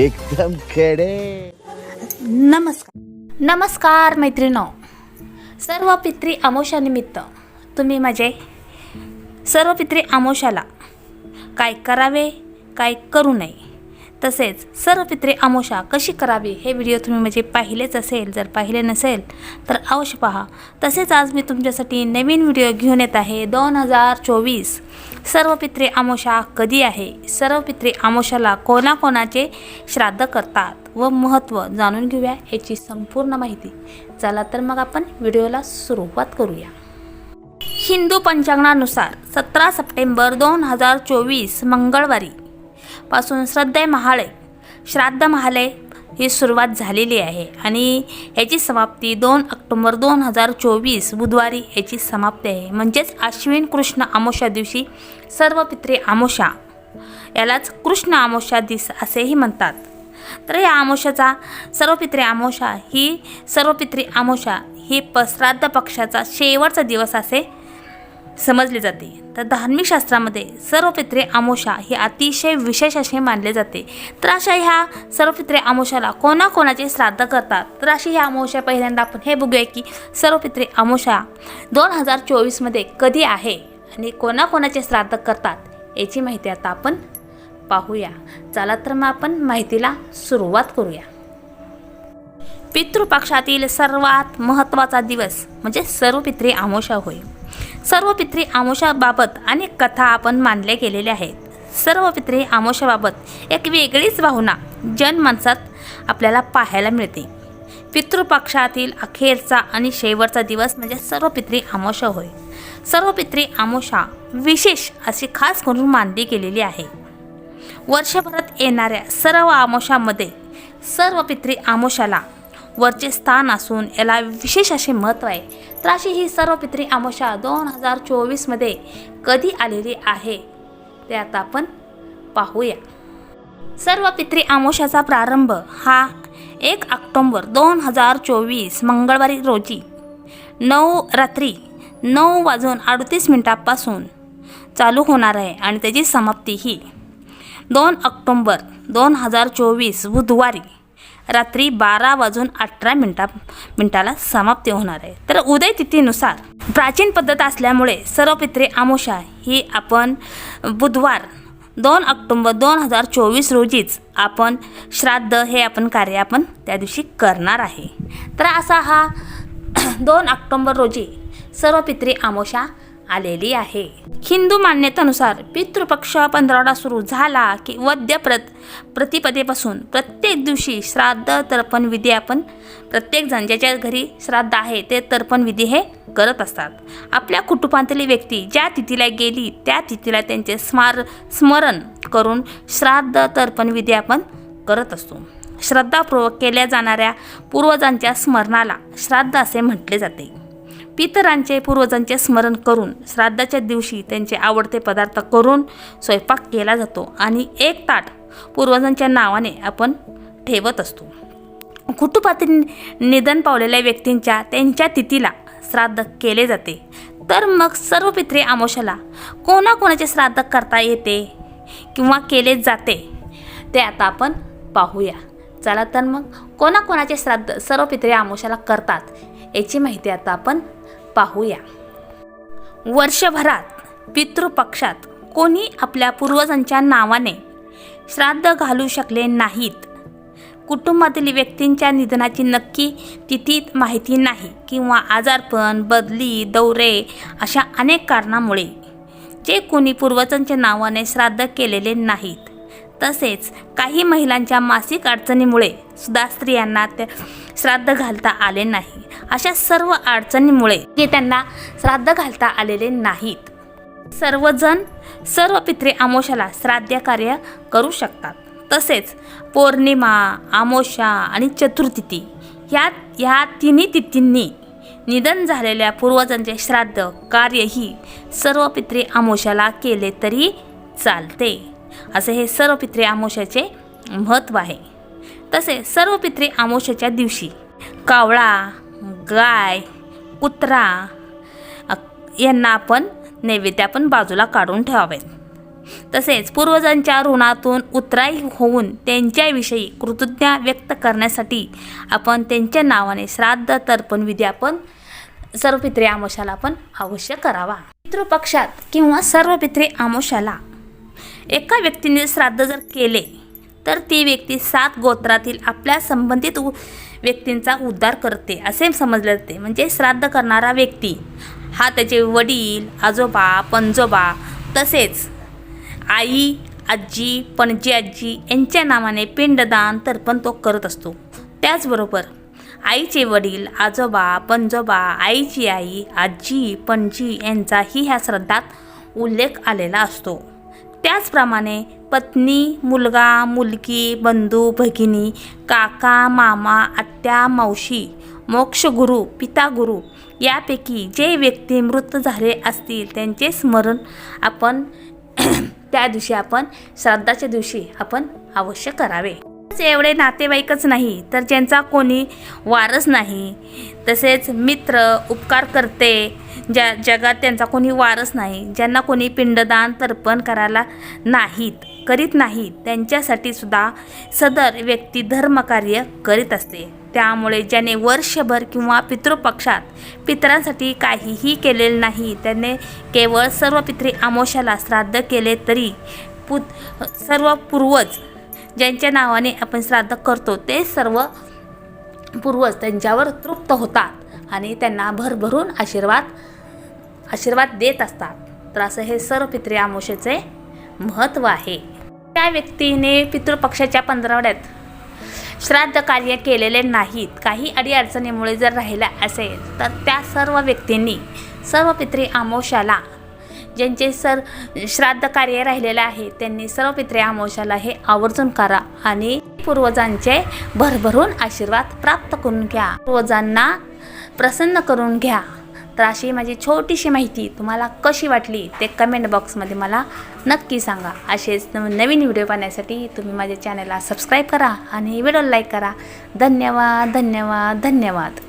एकदम खेडे. नमस्कार. नमस्कार मैत्रिणो. सर्व पित्री अमोशानिमित्त तुम्ही माझे सर्व पित्री अमोशाला काय करावे काय करू नये तसेच सर्व पित्रे अमोशा कशी करावी हे व्हिडिओ तुम्ही म्हणजे पाहिलेच असेल जर पाहिले नसेल तर अवश्य पहा. तसेच आज मी तुमच्यासाठी नवीन व्हिडिओ घेऊन येत आहे. दोन हजार चोवीस. सर्व पित्रे अमोशा कधी आहे? सर्व पित्रे आमोशाला कोणाकोणाचे श्राद्ध करतात? व महत्त्व जाणून घेऊया याची संपूर्ण माहिती. चला तर मग आपण व्हिडिओला सुरुवात करूया. हिंदू पंचांगानुसार सतरा सप्टेंबर दोन हजार चोवीस मंगळवारी पासून श्रद्धा महालय श्राद्ध महालय ही सुरुवात झालेली आहे आणि याची समाप्ती दोन ऑक्टोबर दोन हजार चोवीस बुधवारी याची समाप्ती आहे. म्हणजेच अश्विन कृष्ण आमोशा दिवशी सर्व पित्री आमोशा. यालाच कृष्ण आमोशा दिस असेही म्हणतात. तर या आमोशाचा सर्व पित्री आमोशा ही सर्व पित्री आमोशा ही प श्राद्ध पक्षाचा शेवटचा दिवस असे समजले जाते. तर धार्मिक शास्त्रामध्ये सर्व पित्रे अमोशा ही अतिशय विशेष असे मानले जाते. तर अशा ह्या सर्व पित्रे अमोशाला कोणाकोणाचे श्राद्ध करतात? तर अशी ह्या आमोशा पहिल्यांदा आपण हे बघूया की सर्व पित्रे अमोशा दोन हजार चोवीसमध्ये कधी आहे आणि कोणाकोणाचे श्राद्ध करतात याची माहिती आता आपण पाहूया. चला तर मग आपण माहितीला सुरुवात करूया. पितृपक्षातील सर्वात महत्त्वाचा दिवस म्हणजे सर्व पित्री अमोशा होय. सर्व पित्री आमोशाबाबत अनेक कथा आपण मानल्या गेलेल्या आहेत. सर्व पित्री आमोशाबाबत एक वेगळीच भावना जनमानसात आपल्याला पाहायला मिळते. पितृपक्षातील अखेरचा आणि शेवटचा दिवस म्हणजे सर्व पित्री आमोशा होय. सर्व पित्री आमोशा विशेष अशी खास करून मानली गेलेली आहे. वर्षभरात येणाऱ्या सर्व आमोशामध्ये सर्व पित्री आमोशाला वरचे स्थान असून याला विशेष असे महत्त्व आहे. तर अशी ही सर्व पित्री आमोशा दोन हजार चोवीसमध्ये कधी आलेली आहे ते आता आपण पाहूया. सर्व पित्री आमोशाचा प्रारंभ हा एक ऑक्टोंबर दोन हजार चोवीस मंगळवारी रोजी नऊ रात्री नऊ वाजून अडतीस मिनिटापासून चालू होणार आहे आणि त्याची समाप्ती ही दोन ऑक्टोंबर दोन हजार चोवीस बुधवारी रात्री बारा वाजून अठरा मिनटा मिनटाला समाप्ती होणार आहे. तर उदय तिथीनुसार प्राचीन पद्धत असल्यामुळे सर्व पित्रे आमोशा ही आपण बुधवार दोन ऑक्टोंबर दोन हजार चोवीस रोजीच आपण श्राद्ध हे आपण कार्य आपण त्या दिवशी करणार आहे. तर असा हा दोन ऑक्टोंबर रोजी सर्व पित्री आमोशा आलेली आहे. हिंदू मान्यतेनुसार पितृपक्ष पंधरावडा सुरू झाला की वद्य प्रत प्रतिपदेपासून प्रत्येक दिवशी श्राद्ध तर्पण विधी आपण प्रत्येकजण ज्याच्या घरी श्राद्ध आहे ते तर्पण विधी हे करत असतात. आपल्या कुटुंबातली व्यक्ती ज्या तिथीला गेली त्या तिथीला त्यांचे स्मार स्मरण करून श्राद्ध तर्पण विधी आपण करत असतो. श्रद्धापूर्वक केल्या जाणाऱ्या पूर्वजांच्या स्मरणाला श्राद्ध असे म्हटले जाते. पितरांचे पूर्वजांचे स्मरण करून श्राद्धाच्या दिवशी त्यांचे आवडते पदार्थ करून स्वयंपाक केला जातो आणि एक ताट पूर्वजांच्या नावाने आपण ठेवत असतो. कुटुंबातील निधन पावलेल्या व्यक्तींच्या त्यांच्या तिथीला श्राद्ध केले जाते. तर मग सर्व पित्रे आमोशाला कोणाकोणाचे श्राद्ध करता येते किंवा केले जाते ते आता आपण पाहूया. चला तर मग कोणाकोणाचे श्राद्ध सर्व पित्री आमोशाला करतात याची माहिती आता आपण पाहूया. वर्षभरात पितृपक्षात कोणी आपल्या पूर्वजांच्या नावाने श्राद्ध घालू शकले नाहीत. कुटुंबातील व्यक्तींच्या निधनाची नक्की तिथी माहिती नाही किंवा आजारपण बदली दौरे अशा अनेक कारणामुळे जे कोणी पूर्वजांच्या नावाने श्राद्ध केलेले नाहीत. तसेच काही महिलांच्या मासिक अडचणीमुळे सुद्धा स्त्रियांना ते श्राद्ध घालता आले नाही. अशा सर्व अडचणीमुळे ते त्यांना श्राद्ध घालता आलेले नाहीत. सर्वजण सर्व पित्रे आमोशाला श्राद्ध कार्य करू शकतात. तसेच पौर्णिमा आमोशा आणि चतुर्थिती ह्या ह्या तिन्ही तिथींनी निधन झालेल्या पूर्वजांचे श्राद्ध कार्यही सर्व पित्रे आमोशाला केले तरी चालते. असे हे सर्व पित्रे आमोशाचे महत्त्व आहे. तसे सर्व पित्रे आमोशाच्या दिवशी कावळा गाय कुत्रा यांना आपण नैवेद्य आपण बाजूला काढून ठेवावेत तसेच पूर्वजांच्या ऋणातून उतराई होऊन त्यांच्याविषयी कृतज्ञता व्यक्त करण्यासाठी आपण त्यांच्या नावाने श्राद्ध तर्पण विधी आपण सर्व पित्रे आमोशाला आपण अवश्य करावा. पितृपक्षात किंवा सर्व पित्रे आमोशाला एका व्यक्तीने श्राद्ध जर केले तर ती व्यक्ती सात गोत्रातील आपल्या संबंधित उ- व्यक्तींचा उद्धार करते असे समजले जाते. म्हणजे श्राद्ध करणारा व्यक्ती हा त्याचे वडील आजोबा पणजोबा तसेच आई आजी पणजी आजी यांच्या नावाने पिंडदान तर्पण तो करत असतो. त्याचबरोबर आईचे वडील आजोबा पणजोबा आईची आई आजी पणजी यांचाही ह्या श्रद्धात उल्लेख आलेला असतो. त्याचप्रमाणे पत्नी मुलगा मुलगी बंधू भगिनी काका मामा आत्या मावशी मोक्षगुरू पितागुरू यापैकी जे व्यक्ती मृत झाले असतील त्यांचे स्मरण आपण त्या दिवशी आपण श्राद्धाच्या दिवशी आपण अवश्य करावे. एवढे नातेवाईकच नाही तर ज्यांचा कोणी वारस नाही तसेच मित्र उपकार करते ज्या जगात त्यांचा कोणी वारस नाही ज्यांना कोणी पिंडदान तर्पण करायला नाहीत करीत नाहीत त्यांच्यासाठी सुद्धा सदर व्यक्ती धर्मकार्य करीत असते. त्यामुळे ज्याने वर्षभर किंवा पितृपक्षात पितरांसाठी काहीही केलेले नाही त्याने केवळ सर्व पितृ आमोशाला श्राद्ध केले तरी पुत सर्व पूर्वज ज्यांच्या नावाने आपण श्राद्ध करतो ते सर्व पूर्वज त्यांच्यावर तृप्त होतात आणि त्यांना भरभरून आशीर्वाद आशीर्वाद देत असतात. तर असं हे सर्व पित्री आमोशेचे महत्त्व आहे. त्या व्यक्तीने पितृपक्षाच्या पंधरवड्यात श्राद्ध कार्य केलेले नाहीत. काही अडीअडचणीमुळे जर राहिल्या असेल तर त्या सर्व व्यक्तींनी सर्व पित्री आमोशाला ज्यांचे सर श्राद्ध कार्य राहिलेले आहे त्यांनी सर्व पित्रे आमोशाला हे आवर्जून करा आणि पूर्वजांचे भरभरून आशीर्वाद प्राप्त करून घ्या. पूर्वजांना प्रसन्न करून घ्या. तर अशी माझी छोटीशी माहिती तुम्हाला कशी वाटली ते कमेंट बॉक्समध्ये मला नक्की सांगा. असेच नवीन व्हिडिओ पाहण्यासाठी तुम्ही माझ्या चॅनलला सबस्क्राईब करा आणि व्हिडिओ लाईक करा. धन्यवाद धन्यवाद धन्यवाद.